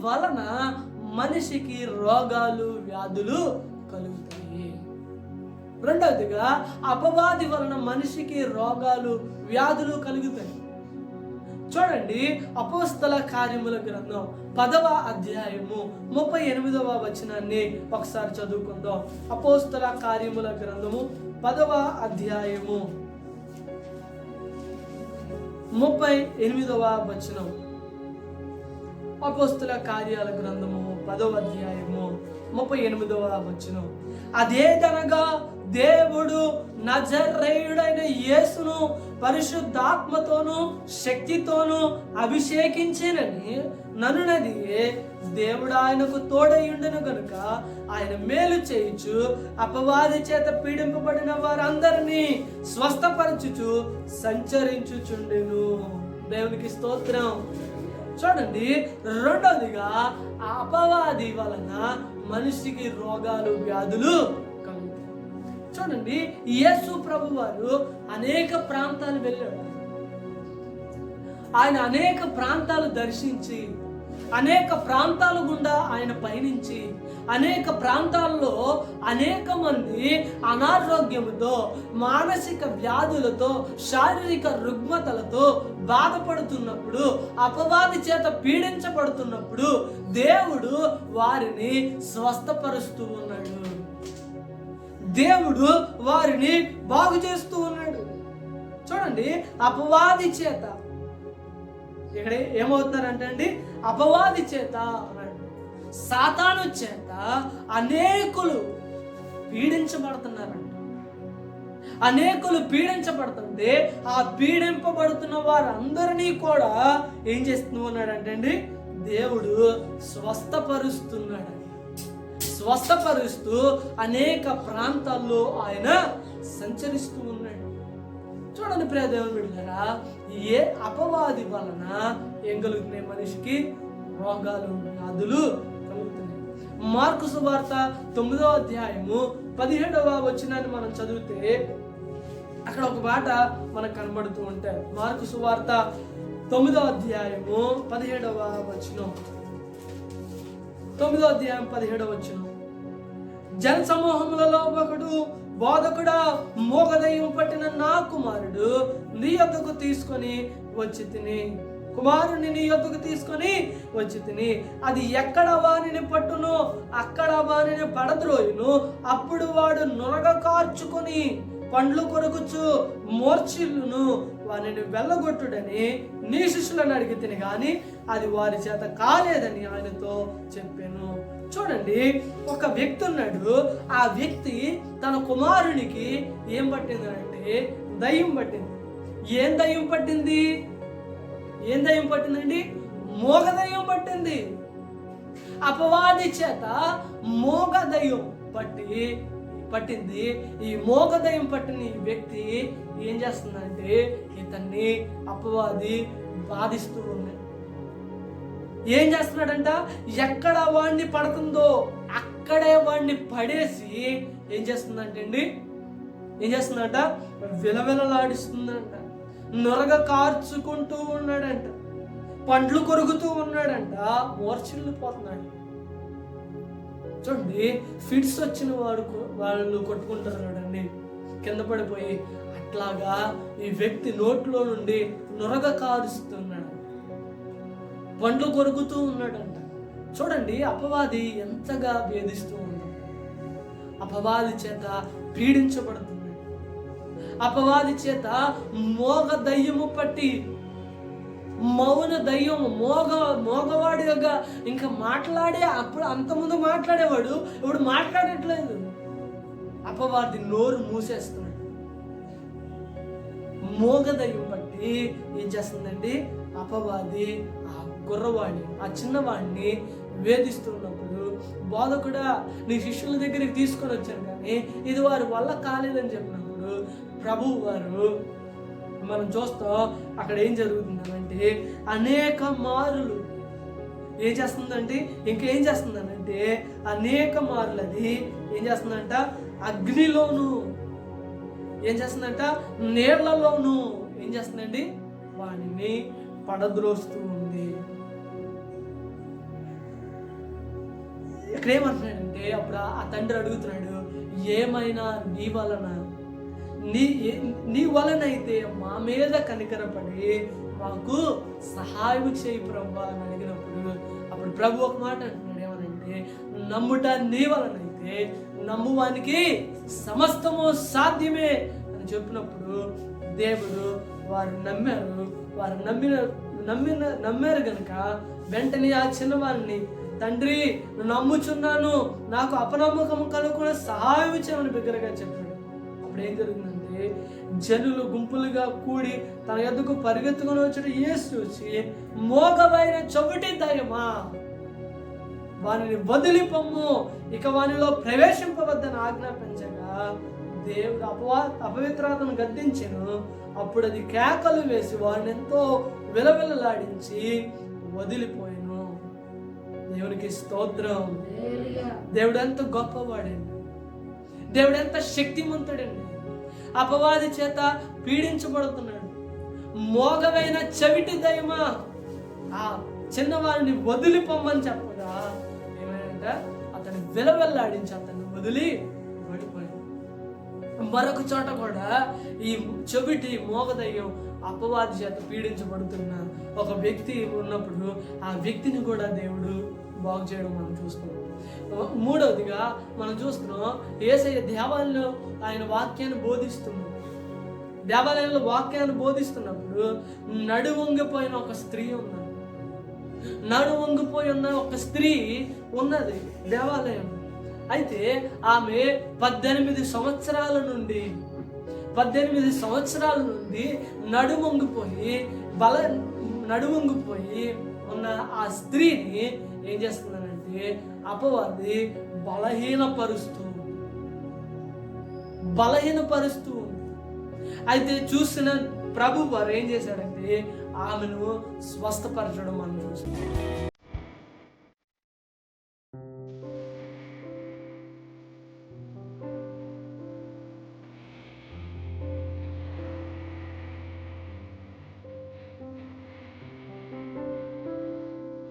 వలన మనిషికి రోగాలు వ్యాధులు కలుగుతాయి. రెండవదిగా అపవాది వలన మనిషికి రోగాలు వ్యాధులు కలుగుతాయి. చూడండి అపోస్తల కార్యముల గ్రంథం పదవ అధ్యాయము ముప్పై ఎనిమిదవ వచనాన్ని ఒకసారి చదువుకుందాం. అపోస్తల కార్యముల గ్రంథము పదవ అధ్యాయము ముప్పై ఎనిమిదవ వచనం. అపోస్తుల కార్యాల గ్రంథము పదవ అధ్యాయము ముప్పై ఎనిమిదవ వచనం. అదేదనగా దేవుడు నజరేయుడైన యేసును పరిశుద్ధాత్మతోను శక్తితోను అభిషేకించినని ననునది దేవుడు ఆయనకు తోడయుండను గనుక ఆయన మేలు చేయుచు అపవాది చేత పీడింపబడిన వారందరినీ స్వస్థపరచుచు సంచరించుచుండెను. దేవునికి స్తోత్రం. చూడండి రెండవదిగా అపవాది వలన మనిషికి రోగాలు వ్యాధులు కలుగుతాయి చూడండి యేసు ప్రభు వారు అనేక ప్రాంతాలు వెళ్ళాడు. ఆయన అనేక ప్రాంతాలు దర్శించి అనేక ప్రాంతాల గుండా ఆయన పయనించి అనేక ప్రాంతాల్లో అనేక మంది అనారోగ్యంతో మానసిక వ్యాధులతో శారీరక రుగ్మతలతో బాధపడుతున్నప్పుడు అపవాది చేత పీడించబడుతున్నప్పుడు దేవుడు వారిని స్వస్థపరుస్తూ ఉన్నాడు. దేవుడు వారిని బాగు చేస్తూ ఉన్నాడు. చూడండి అపవాది చేత ఇక్కడ ఏమవుతున్నారంటే అండి అపవాది చేత సాతాను చేత అనేకులు పీడించబడుతున్నారంట. అనేకులు పీడించబడుతుంటే ఆ పీడింపబడుతున్న వారందరినీ కూడా ఏం చేస్తూ ఉన్నాడంటే అండి దేవుడు స్వస్థపరుస్తున్నాడు స్వస్థపరుస్తూ అనేక ప్రాంతాల్లో ఆయన సంచరిస్తూ ఉన్నాడు. చూడండి ప్రియ దేవుని ఏ అపవాది వలన ఏం కలుగుతున్నాయి మనిషికి రోగాలు వ్యాధులు కలుగుతున్నాయి. మార్కు సువార్త తొమ్మిదవ అధ్యాయము పదిహేడవ వచ్చినాన్ని మనం చదివితే అక్కడ ఒక మాట మనకు కనబడుతూ ఉంటాయి మార్కు సువార్త తొమ్మిదవ అధ్యాయము పదిహేడవ వచనం. తొమ్మిదవ అధ్యాయం పదిహేడవ వచనం. జన సమూహములలో ఒకడు బోధకుడా మోగదయం పట్టిన నా కుమారుడు నీ యొక్కకు తీసుకొని వచ్చి తిని. కుమారుని నీ యొక్కకు తీసుకొని వచ్చి తిని. అది ఎక్కడ వానిని పట్టును అక్కడ వానిని పడద్రోయును. అప్పుడు వాడు నొరగ కార్చుకొని పండ్లు కొరుకుచు మోర్చిల్లును. వారిని వెళ్ళగొట్టుడని నీ శిష్యులను అడిగి కానీ అది వారి చేత కాలేదని ఆయనతో చెప్పాను. చూడండి ఒక వ్యక్తి ఉన్నాడు. ఆ వ్యక్తి తన కుమారునికి ఏం పట్టింది అంటే దయ్యం పట్టింది. ఏం దయ్యం పట్టింది? ఏం దయ్యం పట్టిందండి? మోగ దయ్యం పట్టింది. అపవాది చేత మోగ దయ్యం పట్టి పట్టింది. ఈ మోగదయం పట్టిన ఈ వ్యక్తి ఏం చేస్తుందంటే ఇతన్ని అపవాది బాధిస్తూ ఉంది. ఏం చేస్తున్నాడంట? ఎక్కడ వాడిని పడుతుందో అక్కడే వాడిని పడేసి ఏం చేస్తుందంటే అండి? ఏం చేస్తుందంట? విలవిలలాడిస్తుందంట. నొరగ కార్చుకుంటూ ఉన్నాడంట. పండ్లు కొరుకుతూ ఉన్నాడంట. ఓర్చిల్లిపోతున్నాడు చూడండి ఫిట్స్ వచ్చిన వాడు వాళ్ళు కొట్టుకుంటారు చూడండి కింద పడిపోయి అట్లాగా ఈ వ్యక్తి నోట్లో నుండి నొరగ కారుస్తున్నాడు. పండ్లు కొరుకుతూ ఉన్నాడంట. చూడండి అపవాది ఎంతగా వేధిస్తూ ఉన్నాడు. అపవాది చేత పీడించబడుతుంది అపవాది చేత మోగ దయ్యము పట్టి మౌన దయ్యం మోగ మోగవాడిగా ఇంకా మాట్లాడే అప్పుడు అంతకుముందు మాట్లాడేవాడు. ఇప్పుడు మాట్లాడట్లేదు. అపవాది నోరు మూసేస్తున్నాడు. మోగ దయ్యం బట్టి ఏం చేస్తుందండి? అపవాది ఆ గుర్రవాడిని ఆ చిన్నవాడిని వేధిస్తున్నప్పుడు బోధకుడా నీ శిష్యుల దగ్గరికి తీసుకొని వచ్చాను కానీ ఇది వారి వల్ల కాలేదని చెప్పినప్పుడు ప్రభు వారు మనం చూస్తాం అక్కడ ఏం జరుగుతుందంటే అనేక మారులు. ఏం చేస్తుందంటే ఇంకేం చేస్తుందనంటే అనేక మారులు అది. ఏం చేస్తుందంట? అగ్నిలోను. ఏం చేస్తుందంట? నీళ్ళలోను. ఏం చేస్తుందండి? వాడిని పడద్రోస్తూ ఉంది ఇక్కడ ఏమంటున్నాడంటే అప్పుడు ఆ తండ్రి అడుగుతున్నాడు ఏమైనా నీ వలన నీ నీ వలనైతే మా మీద కనికరపడి మాకు సహాయం చేయి ప్రభు అని అడిగినప్పుడు అప్పుడు ప్రభు ఒక మాట అంటున్నాడు. ఏమనంటే నమ్ముట నీ వలనైతే నమ్మువానికి సమస్తము సాధ్యమే అని చెప్పినప్పుడు దేవుడు వారు నమ్మారు. వారు నమ్మిన నమ్మిన నమ్మారు కనుక వెంటనే ఆ చిన్నవారిని తండ్రి నమ్ముచున్నాను. నాకు అపనమ్మకం కనుక్కున్న సహాయం చేయమని బిగ్గరగా చెప్పాడు. అప్పుడు ఏం జరిగిందంటే జనులు గుంపులుగా కూడి తన ఎద్దుకు పరిగెత్తుకొని వచ్చి యేసు చూసి మోగమైన చొబటి దయమా? వానిని వదిలిపొమ్ము. ఇక వానిలో ప్రవేశింపవద్దని ఆజ్ఞాపించగా దేవుడు అపవా అపవిత్రాతను గద్దించెను. అప్పుడు అది కేకలు వేసి వారిని ఎంతో విలవిలలాడించి వదిలిపోయాను. దేవునికి స్తోత్రం. దేవుడు ఎంత గొప్పవాడండి. దేవుడు ఎంత శక్తిమంతుడండి. అపవాది చేత పీడించబడుతున్నాడు. మోగవైన చెవిటి దయమా ఆ చిన్నవారిని వదిలిపోమ్మని చెప్పగా ఏమైందంటే అతను విలవెల్లాడించి అతన్ని వదిలి పడిపోయాడు మరొక చోట కూడా ఈ చెవిటి మోగదయ్యం అపవాది చేత పీడించబడుతున్న ఒక వ్యక్తి ఉన్నప్పుడు ఆ వ్యక్తిని కూడా దేవుడు బాగు చేయడం మనం చూస్తున్నాం. మూడవదిగా మనం చూస్తున్నాం ఏసయ్య దేవాలయంలో ఆయన వాక్యాన్ని బోధిస్తున్నాడు దేవాలయంలో వాక్యాన్ని బోధిస్తున్నప్పుడు నడు వంగిపోయిన ఒక స్త్రీ ఉన్నది. నడు వంగిపోయి ఉన్న ఒక స్త్రీ ఉన్నది దేవాలయం అయితే ఆమె పద్దెనిమిది సంవత్సరాల నుండి పద్దెనిమిది సంవత్సరాల నుండి నడుమొంగిపోయి బల నడుమొంగిపోయి ఉన్న ఆ స్త్రీని ఏం చేస్తే అపవాది బలహీనపరుస్తూ బలహీనపరుస్తూ ఉంది. అయితే చూసిన ప్రభు వారు ఏం చేశాడంటే ఆమెను స్వస్థపరచడం మనం చూస్తున్నాం